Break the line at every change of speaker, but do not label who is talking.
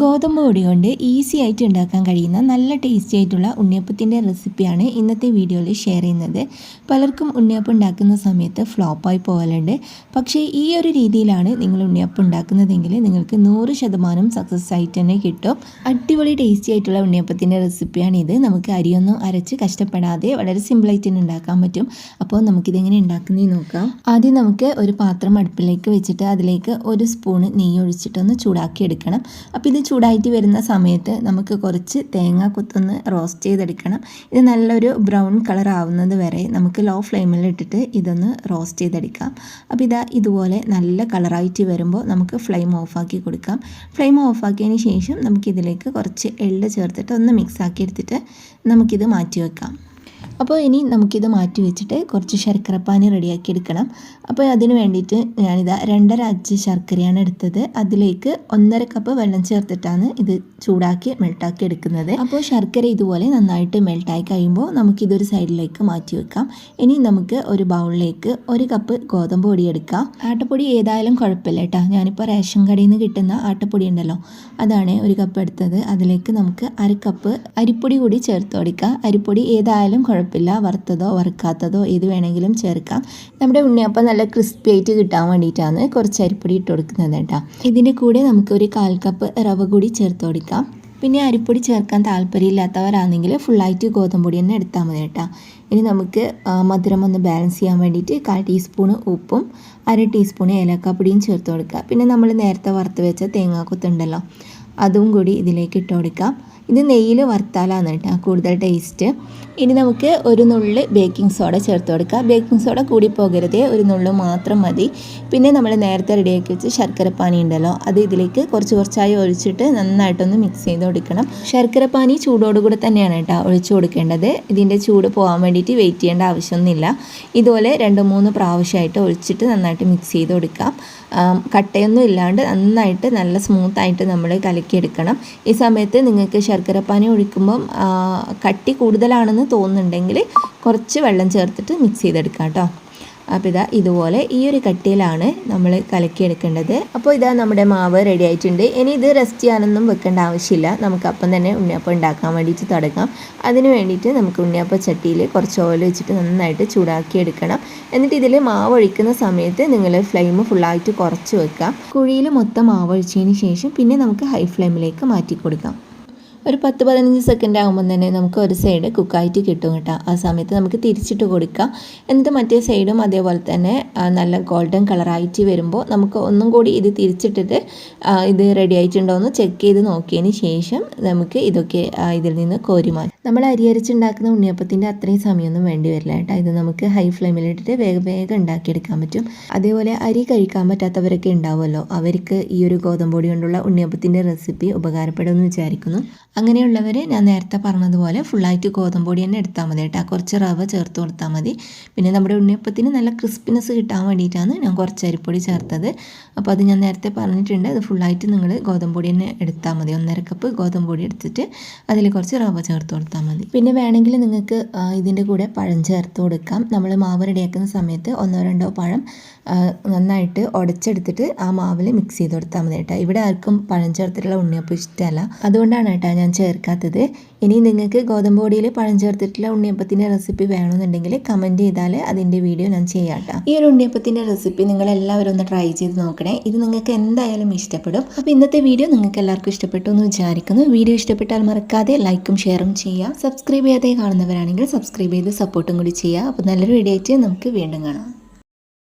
ഗോതമ്പ് പൊടി കൊണ്ട് ഈസി ആയിട്ട് ഉണ്ടാക്കാൻ കഴിയുന്ന നല്ല ടേസ്റ്റി ആയിട്ടുള്ള ഉണ്ണിയപ്പത്തിന്റെ റെസിപ്പിയാണ് ഇന്നത്തെ വീഡിയോയിൽ ഷെയർ ചെയ്യുന്നത്. പലർക്കും ഉണ്ണിയപ്പം ഉണ്ടാക്കുന്ന സമയത്ത് ഫ്ലോപ്പായി പോകലുണ്ട്. പക്ഷേ ഈ ഒരു രീതിയിലാണ് നിങ്ങൾ ഉണ്ണിയപ്പം ഉണ്ടാക്കുന്നതെങ്കിൽ നിങ്ങൾക്ക് നൂറ് ശതമാനം സക്സസ് ആയിട്ട് തന്നെ കിട്ടും. അടിപൊളി ടേസ്റ്റി ആയിട്ടുള്ള ഉണ്ണിയപ്പത്തിന്റെ റെസിപ്പിയാണ് ഇത്. നമുക്ക് അരിയൊന്നും അരച്ച് കഷ്ടപ്പെടാതെ വളരെ സിമ്പിളായിട്ട് തന്നെ ഉണ്ടാക്കാൻ പറ്റും. അപ്പോൾ നമുക്കിതെങ്ങനെ ഉണ്ടാക്കുന്നത് നോക്കാം. ആദ്യം നമുക്ക് ഒരു പാത്രം അടുപ്പിലേക്ക് വെച്ചിട്ട് അതിലേക്ക് ഒരു സ്പൂണ് നെയ്യ് ഒഴിച്ചിട്ടൊന്ന് ചൂടാക്കി എടുക്കണം അപ്പോൾ ഇത് ചൂടായിട്ട് വരുന്ന സമയത്ത് നമുക്ക് കുറച്ച് തേങ്ങ കുത്തൊന്ന് റോസ്റ്റ് ചെയ്തെടുക്കണം. ഇത് നല്ലൊരു ബ്രൗൺ കളർ ആവുന്നത് വരെ നമുക്ക് ലോ ഫ്ലെയിമിൽ ഇട്ടിട്ട് ഇതൊന്ന് റോസ്റ്റ് ചെയ്തെടുക്കാം. അപ്പോൾ ഇതാ ഇതുപോലെ നല്ല കളറായിട്ട് വരുമ്പോൾ നമുക്ക് ഫ്ലെയിം ഓഫാക്കി കൊടുക്കാം. ഫ്ലെയിം ഓഫാക്കിയതിന് ശേഷം നമുക്കിതിലേക്ക് കുറച്ച് എള്ള് ചേർത്തിട്ട് ഒന്ന് മിക്സ് ആക്കി എടുത്തിട്ട് നമുക്കിത് മാറ്റി വെക്കാം. അപ്പോൾ ഇനി നമുക്കിത് മാറ്റി വെച്ചിട്ട് കുറച്ച് ശർക്കരപ്പാനി റെഡിയാക്കി എടുക്കണം. അപ്പോൾ അതിന് വേണ്ടിയിട്ട് ഞാനിതാ രണ്ടര അച്ച് ശർക്കരയാണ് എടുത്തത്. അതിലേക്ക് ഒന്നര കപ്പ് വെള്ളം ചേർത്തിട്ടാണ് ഇത് ചൂടാക്കി മെൽട്ടാക്കി എടുക്കുന്നത്. അപ്പോൾ ശർക്കര ഇതുപോലെ നന്നായിട്ട് മെൽട്ടായി കഴിയുമ്പോൾ നമുക്കിതൊരു സൈഡിലേക്ക് മാറ്റി വെക്കാം. ഇനി നമുക്ക് ഒരു ബൗളിലേക്ക് ഒരു കപ്പ് ഗോതമ്പ് പൊടി എടുക്കാം. ആട്ടപ്പൊടി ഏതായാലും കുഴപ്പമില്ല കേട്ടോ. ഞാനിപ്പോൾ റേഷൻ കടയിൽ നിന്ന് കിട്ടുന്ന ആട്ടപ്പൊടി ഉണ്ടല്ലോ. അതാണ് ഒരു കപ്പ് എടുത്തത്. അതിലേക്ക് നമുക്ക് അര കപ്പ് അരിപ്പൊടി കൂടി ചേർത്ത് കൊടുക്കുക അരിപ്പൊടി ഏതായാലും കുഴപ്പമില്ല. വറുത്തതോ വറുക്കാത്തതോ ഏത് വേണമെങ്കിലും ചേർക്കാം. നമ്മുടെ ഉണ്ണിയപ്പം നല്ല ക്രിസ്പി ആയിട്ട് കിട്ടാൻ വേണ്ടിയിട്ടാണ് കുറച്ച് അരിപ്പൊടി ഇട്ട് കൊടുക്കുന്നത് കേട്ടോ. ഇതിന്റെ കൂടെ നമുക്ക് ഒരു കാൽ കപ്പ് റവ കൂടി ചേർത്ത് കൊടുക്കാം. പിന്നെ അരിപ്പൊടി ചേർക്കാൻ താല്പര്യമില്ലാത്തവരാണെങ്കിൽ ഫുള്ളായിട്ട് ഗോതമ്പൊടി തന്നെ എടുത്താൽ മതി കേട്ടോ. ഇനി നമുക്ക് മധുരം ഒന്ന് ബാലൻസ് ചെയ്യാൻ വേണ്ടിയിട്ട് കാൽ ടീസ്പൂൺ ഉപ്പും അര ടീസ്പൂൺ ഏലക്കാപ്പൊടിയും ചേർത്ത് കൊടുക്കുക പിന്നെ നമ്മൾ നേരത്തെ വറുത്ത് വെച്ച തേങ്ങാക്കൊത്തുണ്ടല്ലോ അതും കൂടി ഇതിലേക്ക് ഇട്ട് കൊടുക്കാം. ഇത് നെയ്യിൽ വറുത്താലാണ് കേട്ടോ കൂടുതൽ ടേസ്റ്റ് ഇനി നമുക്ക് ഒരു നുള്ള് ബേക്കിംഗ് സോഡ ചേർത്ത് കൊടുക്കാം. ബേക്കിംഗ് സോഡ കൂടി പോകരുത്. ഒരു നുള്ളു മാത്രം മതി. പിന്നെ നമ്മൾ നേരത്തെ റെഡിയാക്കി വെച്ച് ശർക്കരപ്പാനി ഉണ്ടല്ലോ അത് ഇതിലേക്ക് കുറച്ച് കുറച്ചായി ഒഴിച്ചിട്ട് നന്നായിട്ടൊന്ന് മിക്സ് ചെയ്ത് കൊടുക്കണം. ശർക്കരപ്പാനി ചൂടോടുകൂടെ തന്നെയാണ് കേട്ടോ ഒഴിച്ചു കൊടുക്കേണ്ടത്. ഇതിന്റെ ചൂട് പോകാൻ വേണ്ടിയിട്ട് വെയിറ്റ് ചെയ്യേണ്ട ആവശ്യമൊന്നുമില്ല. ഇതുപോലെ രണ്ട് മൂന്ന് പ്രാവശ്യമായിട്ട് ഒഴിച്ചിട്ട് നന്നായിട്ട് മിക്സ് ചെയ്ത് കൊടുക്കാം. കട്ടയൊന്നും ഇല്ലാണ്ട് നന്നായിട്ട് നല്ല സ്മൂത്തായിട്ട് നമ്മൾ കലക്കിയെടുക്കണം. ഈ സമയത്ത് നിങ്ങൾക്ക് ശർക്കരപ്പാനി ഒഴിക്കുമ്പം കട്ടി കൂടുതലാണെന്ന് തോന്നുന്നുണ്ടെങ്കിൽ കുറച്ച് വെള്ളം ചേർത്തിട്ട് മിക്സ് ചെയ്തെടുക്കാം കേട്ടോ. അപ്പോൾ ഇതാ ഇതുപോലെ ഈ ഒരു കട്ടിയിലാണ് നമ്മൾ കലക്കിയെടുക്കേണ്ടത്. അപ്പോൾ ഇതാ നമ്മുടെ മാവ് റെഡി ആയിട്ടുണ്ട്. ഇനി ഇത് റെസ്റ്റ് ചെയ്യാനൊന്നും വെക്കേണ്ട ആവശ്യമില്ല. നമുക്ക് അപ്പം തന്നെ ഉണ്ണിയപ്പം ഉണ്ടാക്കാൻ വേണ്ടിയിട്ട് തുടങ്ങാം. അതിന് വേണ്ടിയിട്ട് നമുക്ക് ഉണ്ണിയപ്പ ചട്ടിയിൽ കുറച്ച് ഓയിൽ വെച്ചിട്ട് നന്നായിട്ട് ചൂടാക്കി എടുക്കണം. എന്നിട്ട് ഇതിൽ മാവ് ഒഴിക്കുന്ന സമയത്ത് നിങ്ങൾ ഫ്ലെയിം ഫുള്ളായിട്ട് കുറച്ച് വെക്കാം. കുഴിയിൽ മൊത്തം മാവ് ഒഴിച്ചതിന് ശേഷം പിന്നെ നമുക്ക് ഹൈ ഫ്ലെയിമിലേക്ക് മാറ്റി കൊടുക്കാം. ഒരു പത്ത് പതിനഞ്ച് സെക്കൻഡ് ആകുമ്പോൾ തന്നെ നമുക്ക് ഒരു സൈഡ് കുക്കായിട്ട് കിട്ടും കേട്ടോ. ആ സമയത്ത് നമുക്ക് തിരിച്ചിട്ട് കൊടുക്കാം. എന്നിട്ട് മറ്റേ സൈഡും അതേപോലെ തന്നെ നല്ല ഗോൾഡൻ കളറായിട്ട് വരുമ്പോൾ നമുക്ക് ഒന്നും കൂടി ഇത് തിരിച്ചിട്ടിട്ട് ഇത് റെഡി ആയിട്ടുണ്ടോ എന്ന് ചെക്ക് ചെയ്ത് നോക്കിയതിന് ശേഷം നമുക്ക് ഇതൊക്കെ ഇതിൽ നിന്ന് കോരി മാറി നമ്മൾ അരി ഉണ്ണിയപ്പത്തിന്റെ അത്രയും സമയമൊന്നും വേണ്ടി വരില്ല കേട്ടോ. ഇത് നമുക്ക് ഹൈ ഫ്ലെയിമിലിട്ടിട്ട് വേഗം വേഗം ഉണ്ടാക്കിയെടുക്കാൻ പറ്റും. അതേപോലെ അരി കഴിക്കാൻ പറ്റാത്തവരൊക്കെ ഉണ്ടാവുമല്ലോ. അവർക്ക് ഈ ഒരു ഗോതമ്പൊടി കൊണ്ടുള്ള ഉണ്ണിയപ്പത്തിന്റെ റെസിപ്പി ഉപകാരപ്പെടുമെന്ന് വിചാരിക്കുന്നു. അങ്ങനെയുള്ളവർ ഞാൻ നേരത്തെ പറഞ്ഞതുപോലെ ഫുള്ളായിട്ട് ഗോതമ്പൊടി തന്നെ എടുത്താൽ മതി കേട്ടോ. കുറച്ച് റവ ചേർത്ത് കൊടുത്താൽ മതി. പിന്നെ നമ്മുടെ ഉണ്ണിയപ്പത്തിന് നല്ല ക്രിസ്പിനെസ് കിട്ടാൻ വേണ്ടിയിട്ടാണ് ഞാൻ കുറച്ച് അരിപ്പൊടി ചേർത്തത്. അപ്പോൾ അത് ഞാൻ നേരത്തെ പറഞ്ഞിട്ടുണ്ട്. അത് ഫുള്ളായിട്ട് നിങ്ങൾ ഗോതമ്പൊടി തന്നെ എടുത്താൽ മതി. ഒന്നര കപ്പ് ഗോതമ്പൊടി എടുത്തിട്ട് അതിൽ കുറച്ച് റവ ചേർത്ത് കൊടുത്താൽ മതി. പിന്നെ വേണമെങ്കിൽ നിങ്ങൾക്ക് ഇതിന്റെ കൂടെ പഴം ചേർത്ത് കൊടുക്കാം. നമ്മൾ മാവ് റെഡിയാക്കുന്ന സമയത്ത് ഒന്നോ രണ്ടോ പഴം നന്നായിട്ട് ഉടച്ചെടുത്തിട്ട് ആ മാവിൽ മിക്സ് ചെയ്ത് കൊടുത്താൽ മതി കേട്ടോ. ഇവിടെ ആർക്കും പഴം ചേർത്തിട്ടുള്ള ഉണ്ണിയപ്പം ഇഷ്ടമല്ല അതുകൊണ്ടാണ് കേട്ടോ ഞാൻ ചേർക്കാത്തത്. ഇനി നിങ്ങൾക്ക് ഗോതമ്പ് പൊടിയിൽ പഴം ചേർത്തിട്ടുള്ള ഉണ്ണിയപ്പത്തിന്റെ റെസിപ്പി വേണമെന്നുണ്ടെങ്കിൽ കമന്റ് ചെയ്താൽ അതിന്റെ വീഡിയോ ഞാൻ ചെയ്യാം ഈ ഒരു ഉണ്ണിയപ്പത്തിന്റെ റെസിപ്പി നിങ്ങൾ എല്ലാവരും ഒന്ന് ട്രൈ ചെയ്ത് നോക്കണേ. ഇത് നിങ്ങൾക്ക് എന്തായാലും ഇഷ്ടപ്പെടും. അപ്പോൾ ഇന്നത്തെ വീഡിയോ നിങ്ങൾക്ക് എല്ലാവർക്കും ഇഷ്ടപ്പെട്ടു എന്ന് വിചാരിക്കുന്നു. വീഡിയോ ഇഷ്ടപ്പെട്ടാൽ മറക്കാതെ ലൈക്കും ഷെയറും ചെയ്യുക. സബ്സ്ക്രൈബ് ചെയ്യാതെ കാണുന്നവരാണെങ്കിൽ സബ്സ്ക്രൈബ് ചെയ്ത് സപ്പോർട്ടും കൂടി ചെയ്യുക. അപ്പോൾ നല്ലൊരു വീഡിയോ ആയിട്ട് നമുക്ക് വീണ്ടും കാണാം.